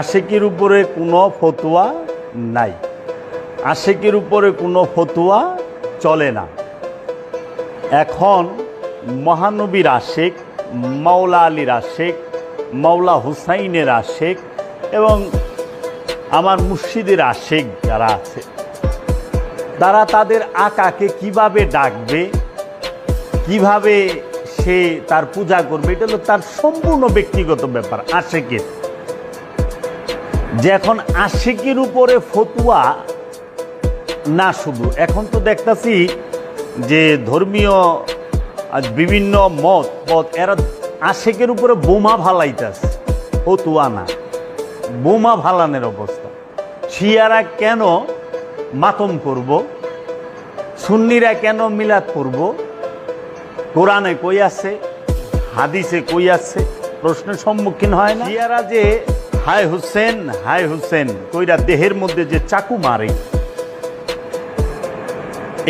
আশেকের উপরে কোনো ফতুয়া নাই। আশেকের উপরে কোনো ফতুয়া চলে না। এখন মহানবীর আশেক, মাওলা আলীর আশেক, মাওলা হুসাইনের আশেক এবং আমার মুর্শিদের আশেক যারা আছে, তারা তাদের আকাকে কীভাবে ডাকবে, কীভাবে সে তার পূজা করবে, এটা হলো তার সম্পূর্ণ ব্যক্তিগত ব্যাপার, আশেকের। যে এখন আশেকের উপরে ফতুয়া না শুধু। এখন তো দেখতাছি যে ধর্মীয় বিভিন্ন মত, পথ, এরা আশেকের উপরে বোমা ফালাইতেছে। ফতুয়া না। বোমা ভালানের অবস্থা। শিয়ারা কেন মাতম করব? সুন্নিরা কেন মিলাদ করব? কোরআনে কই আছে? হাদিসে কই আছে? প্রশ্নের সম্মুখীন হয় না? শিয়ারা যে হায় হুসেন হায় হুসেন, কইরা দেহের মধ্যে যে চাকু মারে।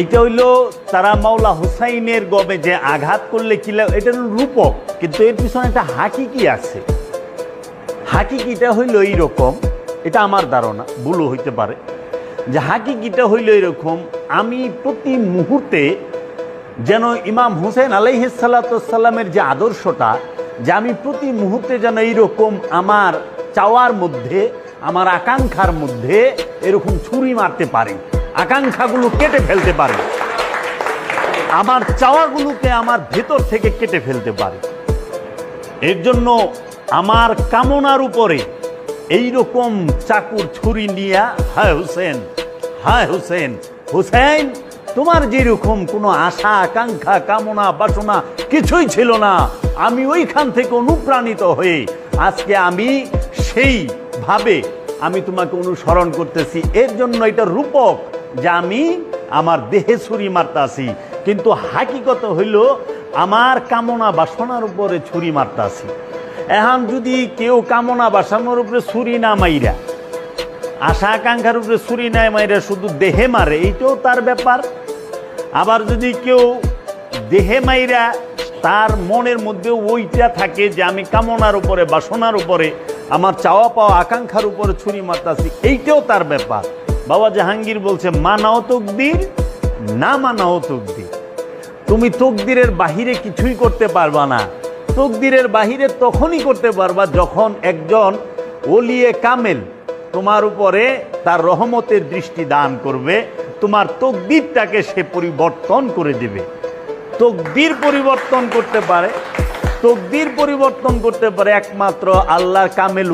এটা হইল তারা মাওলা হুসাইনের গবে যে আঘাত করলে কিলা এটা রূপক, কিন্তু এর পিছনে একটা হাকিকি আছে। হাকিকিটা হইল এইরকম, এটা আমার ধারণা, ভুলও হইতে পারে। যে হাকিকিটা হইল এরকম, আমি প্রতি মুহূর্তে যেন ইমাম হুসেন আলাইহিসাল্লামের যে আদর্শটা, যে আমি প্রতি মুহূর্তে যেন এইরকম আমার চাওয়ার মধ্যে, আমার আকাঙ্ক্ষার মধ্যে এরকম ছুরি মারতে পারে। আকাঙ্ক্ষাগুলো কেটে ফেলতে পারি। আমার চাওয়াগুলোকে আমার ভেতর থেকে কেটে ফেলতে পারি। এর জন্য আমার কামনার উপরে এই রকম চাকুর ছুরি নিয়ে, হায় হোসেন হায় হোসেন হোসেন, তোমার যেরকম কোনো আশা, আকাঙ্ক্ষা, কামনা, বাসনা কিছুই ছিল না, আমি ওইখান থেকে অনুপ্রাণিত হয়ে আজকে আমি সেই ভাবে আমি তোমাকে অনুসরণ করতেছি। এর জন্য এটা রূপক যে আমি আমার দেহে ছুরি মারতাছি। কিন্তু হাকিকত হইল আমার কামনা বাসনার উপরে ছুরি মারতাছি। এখন যদি কেউ কামনা বাসনার উপরে ছুরি না মাইরা আশা আকাঙ্ক্ষার উপরে ছুরি নাই মাইরা শুধু দেহে মারে, এইটাও তার ব্যাপার। আবার যদি কেউ দেহে মাইরা তার মনের মধ্যে ওইটা থাকে যে আমি কামনার উপরে, বাসনার উপরে, আমার চাওয়া পাওয়া, আকাঙ্ক্ষার উপরে ছুরি মারতাছি। এইটাও তার ব্যাপার। বাবা জাহাঙ্গীর বলছে, মানাও তকদির, না মানাও তকদির। তুমি তকদিরের বাহিরে কিছুই করতে পারবা না। তকদিরের বাহিরে তখনই করতে পারবা যখন একজন ওলিয়ে কামেল তোমার উপরে তার রহমতের দৃষ্টি দান করবে, তোমার তকদিরটাকে সে পরিবর্তন করে দেবে। তকদির পরিবর্তন করতে পারে। তকদির পরিবর্তন করতে পারে একমাত্র আল্লাহ কামেল